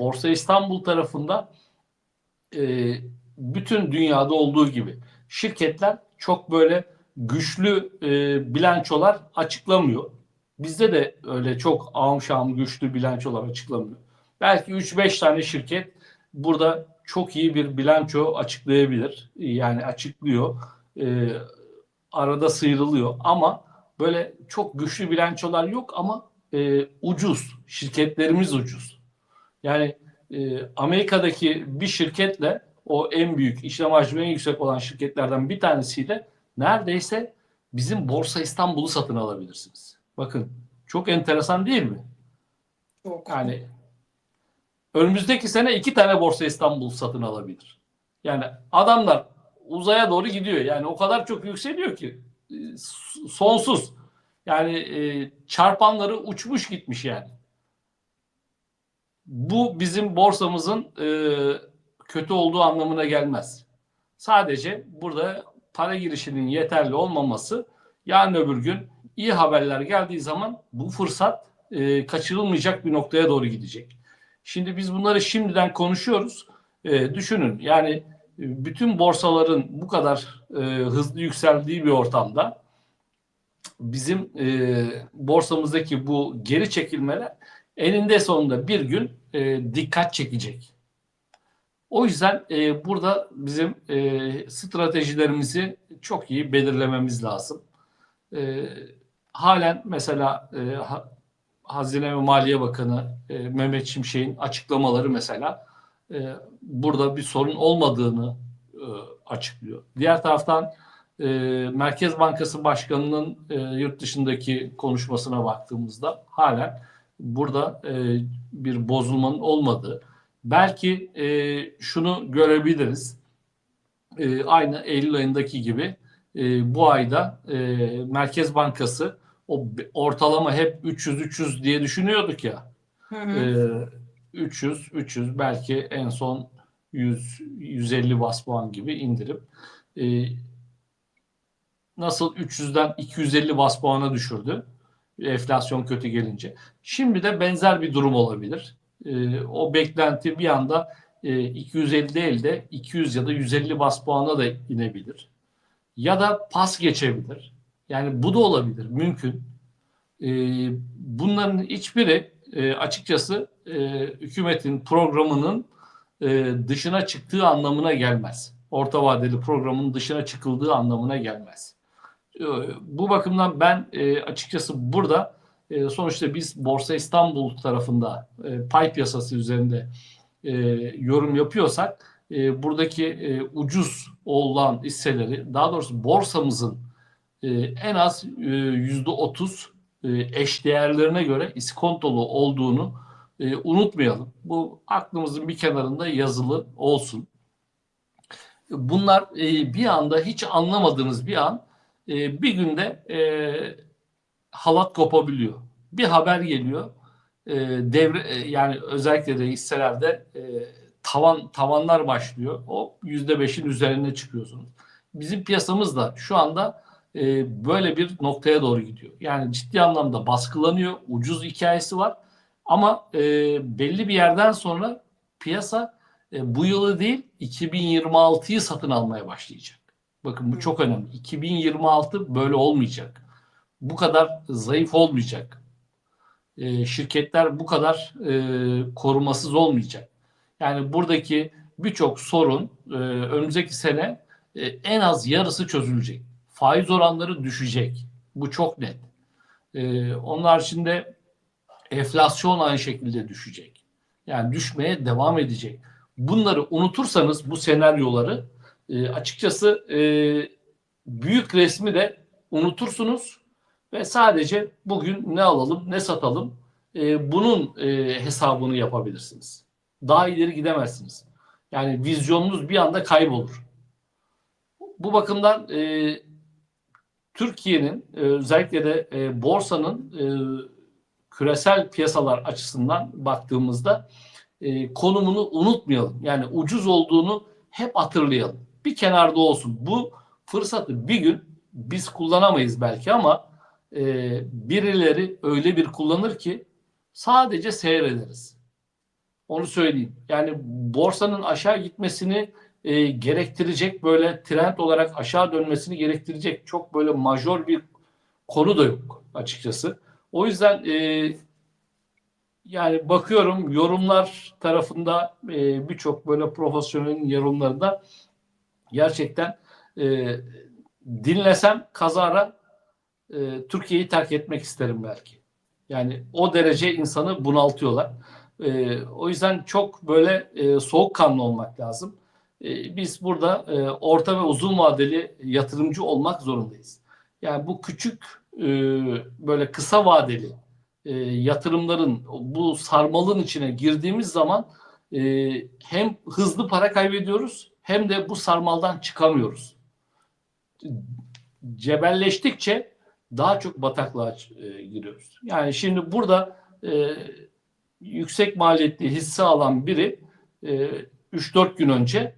Borsa İstanbul tarafında e, bütün dünyada olduğu gibi şirketler çok böyle güçlü e, bilançolar açıklamıyor. Bizde de öyle çok ağım şahım güçlü bilançolar açıklamıyor. Belki 3-5 tane şirket burada çok iyi bir bilanço açıklayabilir. Yani açıklıyor. E, arada sıyrılıyor ama böyle çok güçlü bilançolar yok ama e, ucuz. Şirketlerimiz ucuz. Yani e, Amerika'daki bir şirketle o en büyük işlem hacmi en yüksek olan şirketlerden bir tanesiyle neredeyse bizim Borsa İstanbul'u satın alabilirsiniz. Bakın çok enteresan değil mi? Çok. Yani önümüzdeki sene iki tane Borsa İstanbul satın alabilir. Yani adamlar uzaya doğru gidiyor. Yani o kadar çok yükseliyor ki e, sonsuz. Yani e, çarpanları uçmuş gitmiş yani. Bu bizim borsamızın e, kötü olduğu anlamına gelmez. Sadece burada para girişinin yeterli olmaması yarın öbür gün iyi haberler geldiği zaman bu fırsat e, kaçırılmayacak bir noktaya doğru gidecek. Şimdi biz bunları şimdiden konuşuyoruz. E, düşünün yani e, bütün borsaların bu kadar e, hızlı yükseldiği bir ortamda bizim e, borsamızdaki bu geri çekilmeler eninde sonunda bir gün e, dikkat çekecek. O yüzden e, burada bizim e, stratejilerimizi çok iyi belirlememiz lazım. E, halen mesela e, ha, Hazine ve Maliye Bakanı e, Mehmet Şimşek'in açıklamaları mesela e, burada bir sorun olmadığını e, açıklıyor. Diğer taraftan e, Merkez Bankası Başkanı'nın e, yurt dışındaki konuşmasına baktığımızda halen burada e, bir bozulmanın olmadığı. Belki e, şunu görebiliriz. E, aynı Eylül ayındaki gibi e, bu ayda e, Merkez Bankası o ortalama hep 300-300 diye düşünüyorduk ya. Hı hı. E, 300, 300 belki en son 100, 150 bas puan gibi indirip e, nasıl 300'den 250 bas puana düşürdü enflasyon kötü gelince. Şimdi de benzer bir durum olabilir. E, o beklenti bir anda e, 250 değil de 200 ya da 150 bas puana da inebilir. Ya da pas geçebilir. Yani bu da olabilir, mümkün. E, bunların hiçbiri e, açıkçası e, hükümetin programının e, dışına çıktığı anlamına gelmez. Orta vadeli programın dışına çıkıldığı anlamına gelmez. E, bu bakımdan ben e, açıkçası burada e, sonuçta biz Borsa İstanbul tarafında e, pay piyasası üzerinde yorum yapıyorsak buradaki ucuz olan hisseleri daha doğrusu borsamızın en az yüzde otuz eş değerlerine göre iskontolu olduğunu unutmayalım. Bu aklımızın bir kenarında yazılı olsun. Bunlar bir anda hiç anlamadığınız bir an e, bir günde e, halat kopabiliyor. Bir haber geliyor. E, devre yani özellikle de hisselerde e, tavan tavanlar başlıyor. O yüzde beşin üzerine çıkıyorsunuz. Bizim piyasamız da şu anda e, böyle bir noktaya doğru gidiyor. Yani ciddi anlamda baskılanıyor. Ucuz hikayesi var. Ama e, belli bir yerden sonra piyasa e, bu yılı değil 2026'yı satın almaya başlayacak. Bakın bu çok önemli. 2026 böyle olmayacak. Bu kadar zayıf olmayacak. E, şirketler bu kadar e, korumasız olmayacak. Yani buradaki birçok sorun e, önümüzdeki sene e, en az yarısı çözülecek. Faiz oranları düşecek. Bu çok net. E, onun haricinde enflasyon aynı şekilde düşecek. Yani düşmeye devam edecek. Bunları unutursanız bu senaryoları e, açıkçası e, büyük resmi de unutursunuz ve sadece bugün ne alalım ne satalım e, bunun e, hesabını yapabilirsiniz. Daha ileri gidemezsiniz. Yani vizyonunuz bir anda kaybolur. Bu bakımdan e, Türkiye'nin e, özellikle de e, borsanın e, küresel piyasalar açısından baktığımızda e, konumunu unutmayalım. Yani ucuz olduğunu hep hatırlayalım. Bir kenarda olsun. Bu fırsatı bir gün biz kullanamayız belki ama e, birileri öyle bir kullanır ki sadece seyrederiz. Onu söyleyeyim. Yani borsanın aşağı gitmesini e, gerektirecek böyle trend olarak aşağı dönmesini gerektirecek çok böyle majör bir konu da yok açıkçası. O yüzden e, yani bakıyorum yorumlar tarafında e, birçok böyle profesyonelin yorumlarında gerçekten e, dinlesem kazara e, Türkiye'yi terk etmek isterim belki. Yani o derece insanı bunaltıyorlar. E, o yüzden çok böyle e, soğukkanlı olmak lazım. E, biz burada e, orta ve uzun vadeli yatırımcı olmak zorundayız. Yani bu küçük e, böyle kısa vadeli e, yatırımların bu sarmalın içine girdiğimiz zaman e, hem hızlı para kaybediyoruz hem de bu sarmaldan çıkamıyoruz. Cebelleştikçe daha çok bataklığa e, giriyoruz. Yani şimdi burada e, yüksek maliyetli hisse alan biri e, 3-4 gün önce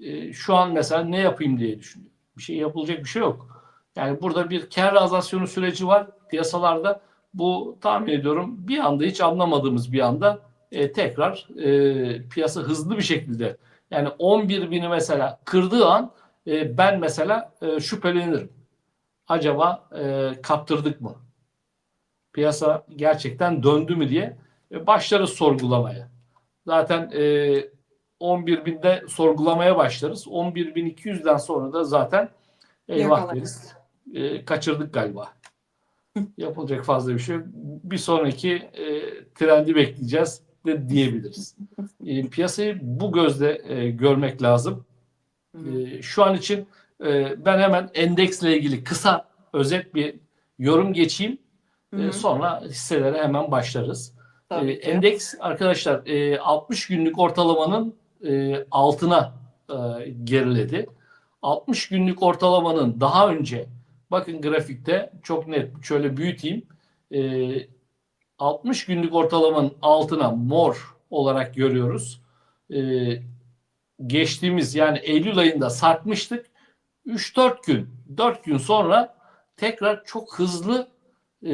e, şu an mesela ne yapayım diye düşünüyor. Bir şey yapılacak bir şey yok. Yani burada bir kar realizasyonu süreci var piyasalarda. Bu tahmin ediyorum bir anda hiç anlamadığımız bir anda e, tekrar e, piyasa hızlı bir şekilde yani 11 bini mesela kırdığı an e, ben mesela e, şüphelenirim. Acaba e, kaptırdık mı? Piyasa gerçekten döndü mü diye e, başlarız sorgulamaya. Zaten e, 11 binde sorgulamaya başlarız. 11.200'den sonra da zaten eyvah deriz. E, kaçırdık galiba. Yapılacak fazla bir şey. Bir sonraki e, trendi bekleyeceğiz de diyebiliriz. E, piyasayı bu gözle e, görmek lazım. E, şu an için e, ben hemen endeksle ilgili kısa özet bir yorum geçeyim. Hı E, sonra hisselere hemen başlarız. E, endeks arkadaşlar e, 60 günlük ortalamanın e, altına e, geriledi. 60 günlük ortalamanın daha önce bakın grafikte çok net şöyle büyüteyim. E, 60 günlük ortalamanın altına mor olarak görüyoruz. E, geçtiğimiz yani Eylül ayında sarkmıştık. 3-4 gün, 4 gün sonra tekrar çok hızlı e,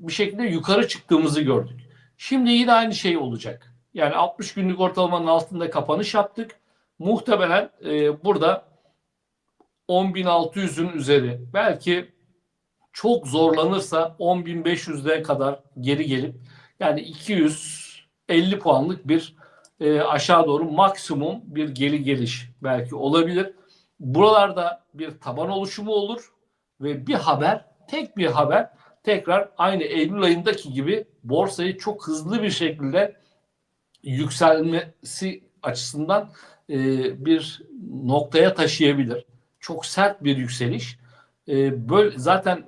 bir şekilde yukarı çıktığımızı gördük. Şimdi yine aynı şey olacak. Yani 60 günlük ortalamanın altında kapanış yaptık. Muhtemelen e, burada 10.600'ün üzeri belki çok zorlanırsa 10.500'e kadar geri gelip yani 250 puanlık bir e, aşağı doğru maksimum bir geri geliş belki olabilir. Buralarda bir taban oluşumu olur ve bir haber, tek bir haber tekrar aynı Eylül ayındaki gibi borsayı çok hızlı bir şekilde yükselmesi açısından e, bir noktaya taşıyabilir. Çok sert bir yükseliş. E, böyle zaten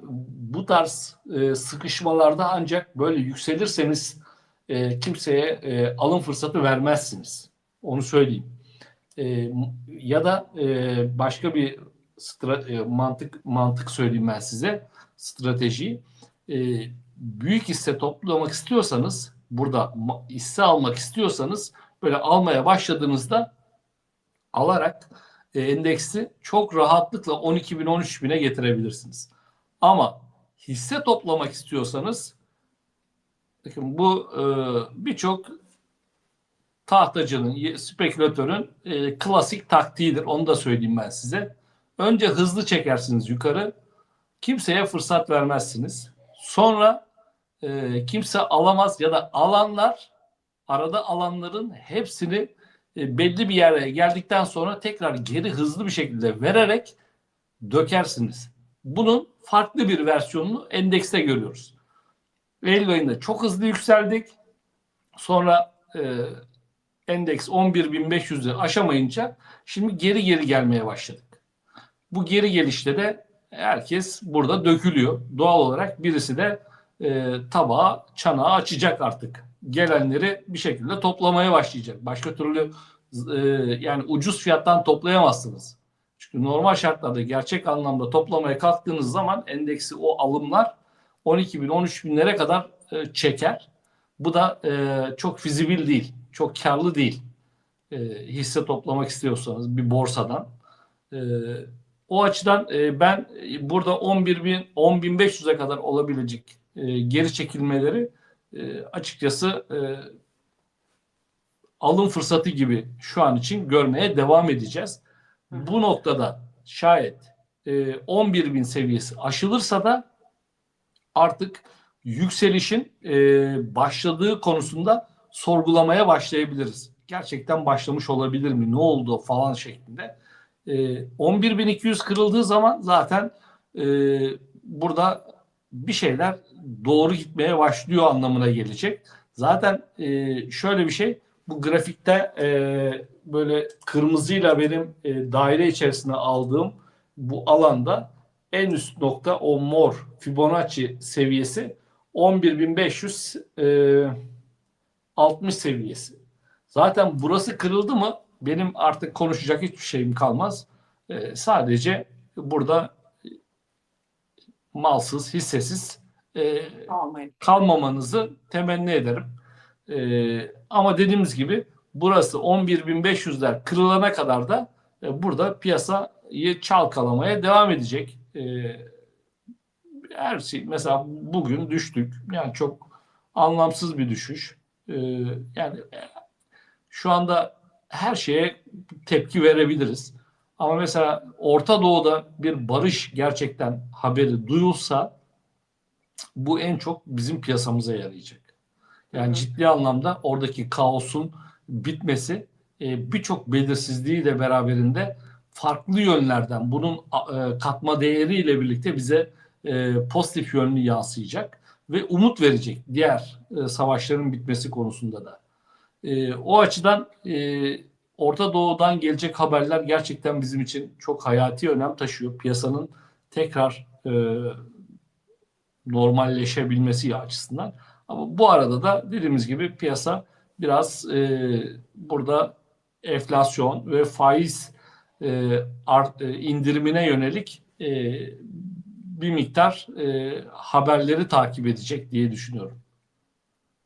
bu tarz e, sıkışmalarda ancak böyle yükselirseniz e, kimseye e, alım fırsatı vermezsiniz. Onu söyleyeyim. E, ya da e, başka bir e, mantık mantık söyleyeyim ben size strateji. E, büyük hisse toplamak istiyorsanız burada hisse almak istiyorsanız böyle almaya başladığınızda alarak endeksi çok rahatlıkla 12 bin 13 bine getirebilirsiniz. Ama hisse toplamak istiyorsanız bakın bu e, birçok tahtacının, spekülatörün e, klasik taktiğidir. Onu da söyleyeyim ben size. Önce hızlı çekersiniz yukarı. Kimseye fırsat vermezsiniz. Sonra e, kimse alamaz ya da alanlar arada alanların hepsini belli bir yere geldikten sonra tekrar geri hızlı bir şekilde vererek dökersiniz. Bunun farklı bir versiyonunu endekste görüyoruz. Eylül ayında çok hızlı yükseldik. Sonra e, endeks 11.500'ü aşamayınca şimdi geri geri gelmeye başladık. Bu geri gelişte de herkes burada dökülüyor. Doğal olarak birisi de e, tabağı, çanağı açacak artık. Gelenleri bir şekilde toplamaya başlayacak. Başka türlü e, yani ucuz fiyattan toplayamazsınız. Çünkü normal şartlarda gerçek anlamda toplamaya kalktığınız zaman endeksi o alımlar 12 bin 13 binlere kadar e, çeker. Bu da e, çok fizibil değil. Çok karlı değil. E, hisse toplamak istiyorsanız bir borsadan. E, o açıdan e, ben e, burada 11 bin 10.500'e kadar olabilecek e, geri çekilmeleri e, açıkçası e, alım fırsatı gibi şu an için görmeye devam edeceğiz. Bu noktada şayet e, 11 bin seviyesi aşılırsa da artık yükselişin e, başladığı konusunda sorgulamaya başlayabiliriz. Gerçekten başlamış olabilir mi? Ne oldu falan şeklinde. E, 11.200 kırıldığı zaman zaten e, burada bir şeyler doğru gitmeye başlıyor anlamına gelecek. Zaten e, şöyle bir şey bu grafikte e, böyle kırmızıyla benim e, daire içerisine aldığım bu alanda en üst nokta o mor Fibonacci seviyesi 11.500 e, 60 seviyesi. Zaten burası kırıldı mı benim artık konuşacak hiçbir şeyim kalmaz. E, sadece burada malsız, hissesiz e, Almayın. kalmamanızı temenni ederim. Ee, ama dediğimiz gibi burası 11.500'ler kırılana kadar da e, burada piyasayı çalkalamaya devam edecek. Ee, her şey mesela bugün düştük. Yani çok anlamsız bir düşüş. Ee, yani e, şu anda her şeye tepki verebiliriz. Ama mesela Orta Doğu'da bir barış gerçekten haberi duyulsa bu en çok bizim piyasamıza yarayacak. Yani ciddi anlamda oradaki kaosun bitmesi e, birçok belirsizliği de beraberinde farklı yönlerden bunun e, katma değeriyle birlikte bize e, pozitif yönlü yansıyacak ve umut verecek diğer savaşların bitmesi konusunda da. O açıdan Orta Doğu'dan gelecek haberler gerçekten bizim için çok hayati önem taşıyor. Piyasanın tekrar e, normalleşebilmesi açısından. Ama bu arada da dediğimiz gibi piyasa biraz e, burada enflasyon ve faiz e, art, e, indirimine yönelik e, bir miktar e, haberleri takip edecek diye düşünüyorum.